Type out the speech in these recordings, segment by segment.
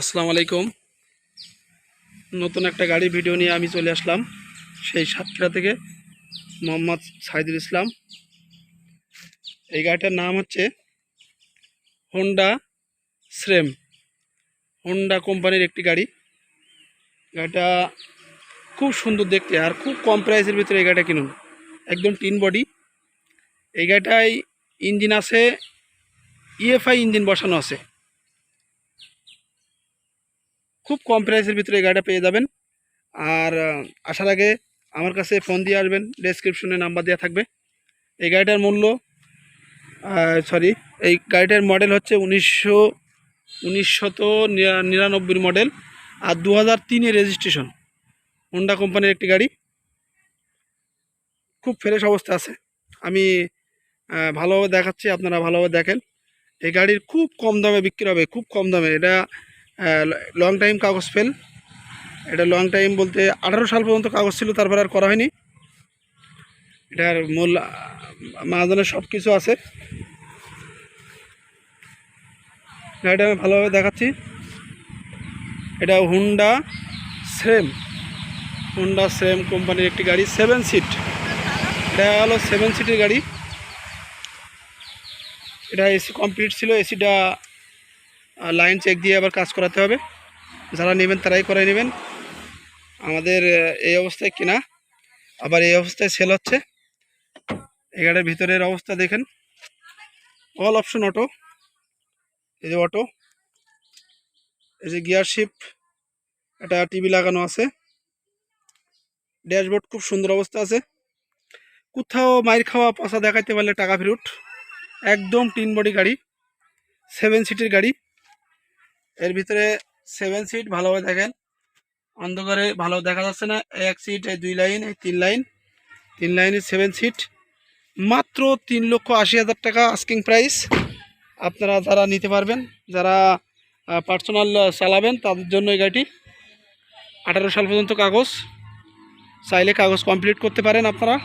আসসালামু আলাইকুম। নতুন একটা গাড়ি ভিডিও নিয়ে আমি চলে আসলাম সেই সাতক্ষীরা থেকে মোহাম্মদ সাইদুল ইসলাম। এই গাড়িটার নাম হচ্ছে হোন্ডা শ্রেম হোন্ডা কোম্পানির একটি গাড়ি। গাড়িটা খুব সুন্দর দেখতে আর খুব কম প্রাইসের ভিতরে এই গাড়িটা কিনুন। একদম টিন বডি। এই গাড়িটায় ইঞ্জিন আছে ইএফআই ইঞ্জিন বসানো আছে। খুব কম প্রাইসের ভিতরে এই গাড়িটা পেয়ে যাবেন। আর আসার আগে আমার কাছে ফোন দিয়ে আসবেন ডেসক্রিপশনে নাম্বার দেওয়া থাকবে। এই গাড়িটার মূল্য সরি এই গাড়িটার মডেল হচ্ছে উনিশশো, উনিশশত নিরা- নিরানব্বই মডেল আর দু হাজার তিনে রেজিস্ট্রেশন হোন্ডা কোম্পানির একটি গাড়ি। খুব ফ্রেশ অবস্থা আছে। আমি ভালোভাবে দেখাচ্ছি, আপনারা ভালোভাবে দেখেন। এই গাড়ির খুব কম দামে বিক্রি হবে, খুব কম দামে। এটা লং টাইম কাগজ ফেল এটা লং টাইম বলতে আঠারো সাল পর্যন্ত কাগজ ছিল, তারপর আর করা হয়নি। এটার মূল মাহাজনের সব কিছু আছে। গাড়িটা আমি ভালোভাবে দেখাচ্ছি। এটা হুন্ডা সেম হুন্ডা সেম কোম্পানির একটি গাড়ি সেভেন সিট এটা হলো সেভেন সিটের গাড়ি। এটা এসি কমপ্লিট ছিল এসিটা লাইন চেক দিয়ে আবার কাজ করাতে হবে। যারা নেবেন তারাই করে নেবেন। আমাদের এই অবস্থায় কিনা, আবার এই অবস্থায় সেল হচ্ছে। এই গাড়ির ভিতরের অবস্থা দেখেন। অল অপশন অটো এই যে অটো এই যে গিয়ার শিফট একটা টিভি লাগানো আছে। ড্যাশবোর্ড খুব সুন্দর অবস্থা আছে। কোথাও মাইর খাওয়া পয়সা দেখাইতে পারলে টাকা ফেরত। একদম টিন বডি গাড়ি সেভেন সিটের গাড়ি। এর ভিতরে সেভেন সিট ভালোভাবে দেখেন। অন্ধকারে ভালো দেখা যাচ্ছে না। এক সিট এই দুই লাইন এই তিন লাইন তিন লাইনের সেভেন সিট মাত্র তিন লক্ষ আশি হাজার টাকা আস্কিং প্রাইস আপনারা যারা নিতে পারবেন, যারা পার্সোনাল চালাবেন, তাদের জন্য এই গাড়িটি। আঠারো সাল পর্যন্ত কাগজ। চাইলে কাগজ কমপ্লিট করতে পারেন আপনারা।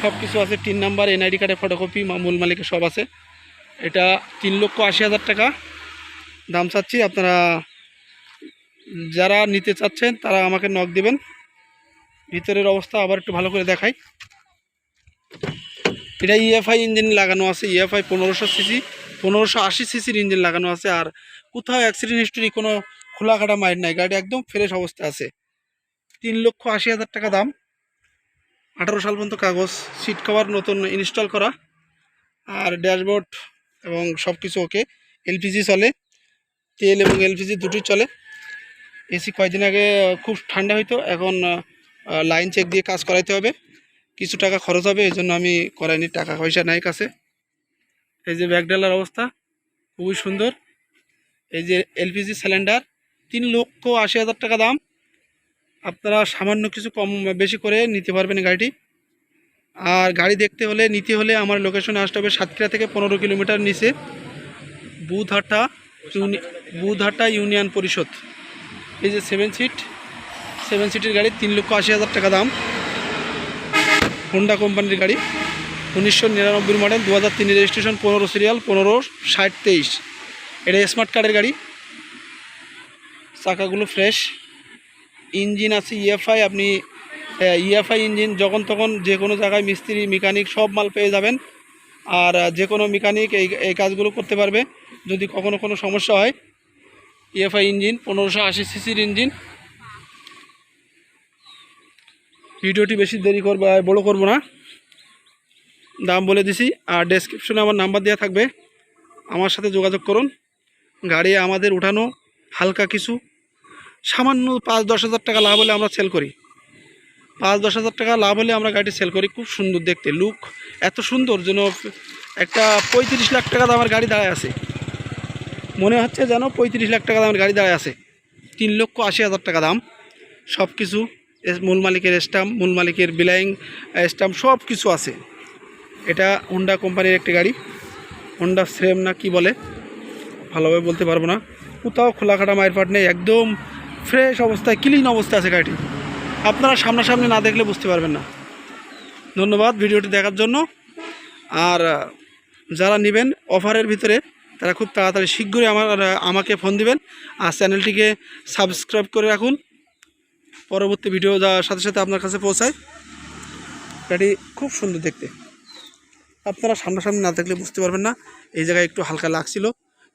সব কিছু আছে, তিন নাম্বার এনআইডি কার্ডের ফটোকপি মূল মালিকের সব আছে। এটা তিন লক্ষ আশি হাজার টাকা। দাম চাচ্ছি, আপনারা যারা নিতে চাচ্ছেন, তারা আমাকে নক দেবেন। ভিতরের অবস্থা আবার একটু ভালো করে দেখাই। এটা ইএফআই ইঞ্জিন লাগানো আছে ইএফআই পনেরোশো সিসি পনেরোশো আশি সিসির ইঞ্জিন লাগানো আছে, আর কোথাও অ্যাক্সিডেন্ট হিস্টোরি কোনো খোলাকাটা মাইর নাই গাড়ি একদম ফ্রেশ অবস্থা আছে। তিন লক্ষ আশি হাজার টাকা দাম। আঠারো সাল পর্যন্ত কাগজ সিট কভার নতুন ইনস্টল করা, আর ড্যাশবোর্ড এবং সব কিছু ওকে এলপিজি চলে। তেল এবং এলপিজি দুটোই চলে। এসি কয়েকদিন আগে খুব ঠান্ডা হইতো, এখন লাইন চেক দিয়ে কাজ করাইতে হবে। কিছু টাকা খরচ হবে এই জন্য আমি করাইনি, টাকা পয়সা নাই কাছে। এই যে ব্যাগডালার অবস্থা, খুবই সুন্দর। এই যে এলপিজি সিলিন্ডার, তিন লক্ষ আশি হাজার টাকা দাম। আপনারা সামান্য কিছু কম বেশি করে নিতে পারবেন গাড়িটি। আর গাড়ি দেখতে হলে, নিতে হলে আমার লোকেশনে আসতে হবে সাতক্ষীরা থেকে পনেরো কিলোমিটার নিচে। বুধহাটা বুধহাটা ইউনিয়ন পরিষদ। এই যে সেভেন সিট সেভেন সিটের গাড়ি, তিন লক্ষ আশি হাজার টাকা দাম। হোন্ডা কোম্পানির গাড়ি, উনিশশো নিরানব্বই মডেল দু হাজার তিন রেজিস্ট্রেশন পনেরো সিরিয়াল পনেরো ষাট তেইশ। এটা স্মার্ট কার্ডের গাড়ি। চাকাগুলো ফ্রেশ ইঞ্জিন আছে ইএফআই আপনি ইএফআই ইঞ্জিন যখন তখন যে কোনো জায়গায় মিস্ত্রি মেকানিক সব মাল পেয়ে যাবেন। আর যে কোনো মেকানিক এই এই কাজগুলো করতে পারবে। যদি কখনো কোনো সমস্যা হয় ইএফআই ইঞ্জিন পনেরোশো আশি সিসির ইঞ্জিন ভিডিওটি বেশি দেরি করব, বড় করব না। দাম বলে দিছি, আর ডেসক্রিপশনে আমার নাম্বার দেওয়া থাকবে। আমার সাথে যোগাযোগ করুন। গাড়ি আমাদের উঠানো হালকা কিছু। সামান্য পাঁচ দশ হাজার টাকা লাভ হলে আমরা সেল করি। পাঁচ, দশ হাজার টাকা লাভ হলে আমরা গাড়িটি সেল করি। খুব সুন্দর দেখতে লুক এত সুন্দর যেন একটা পঁয়ত্রিশ লাখ টাকা দামের গাড়ি দাঁড়ায় আছে। মনে হচ্ছে যেন পঁয়ত্রিশ লাখ টাকা দামের গাড়ি দাঁড়ায় আছে। তিন লক্ষ আশি হাজার টাকা দাম। সব কিছু মূল মালিকের স্টাম্প মূল মালিকের বিলাইং স্টাম্প সব কিছু আছে। এটা হোন্ডা কোম্পানির একটি গাড়ি। হোন্ডা ফ্রেম না কি বলে? ভালোভাবে বলতে পারব না। কোথাও খোলাখাটা মায়ের পাট নেই, একদম ফ্রেশ অবস্থায় ক্লিন অবস্থায় আছে গাড়িটি। আপনারা সামনাসামনি না দেখলে বুঝতে পারবেন না। ধন্যবাদ ভিডিওটি দেখার জন্য। আর যারা নেবেন অফারের ভিতরে, তারা খুব তাড়াতাড়ি শীঘ্রই আমার আমাকে ফোন দিবেন। আর চ্যানেলটিকে সাবস্ক্রাইব করে রাখুন। পরবর্তী ভিডিও যাওয়ার সাথে সাথে আপনার কাছে পৌঁছায়। গাড়ি খুব সুন্দর দেখতে। আপনারা সামনাসামনি না দেখলে বুঝতে পারবেন না। এই জায়গায় একটু হালকা লাগছিল।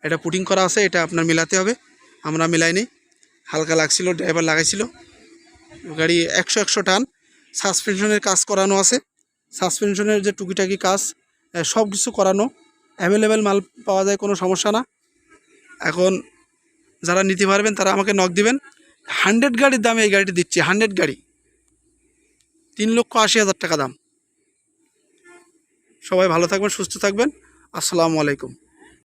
এটা পুটিং করা আছে, এটা আপনার মিলাতে হবে। আমরা মিলাইনি। হালকা লাগছিল, ড্রাইভার লাগাইছিল। গাড়ি একশো একশো টান, সাসপেনশনের কাজ করানো আছে। সাসপেনশনের যে টুকিটাকি কাজ সব কিছু করানো। অ্যাভেলেবেল মাল পাওয়া যায়, কোনো সমস্যা না। এখন যারা নিতে পারবেন, তারা আমাকে নক দিবেন। হান্ড্রেড গাড়ির দামে এই গাড়িটি দিচ্ছি, হান্ড্রেড গাড়ি। তিন লক্ষ আশি হাজার টাকা দাম। সবাই ভালো থাকবেন, সুস্থ থাকবেন। আসসালামু আলাইকুম।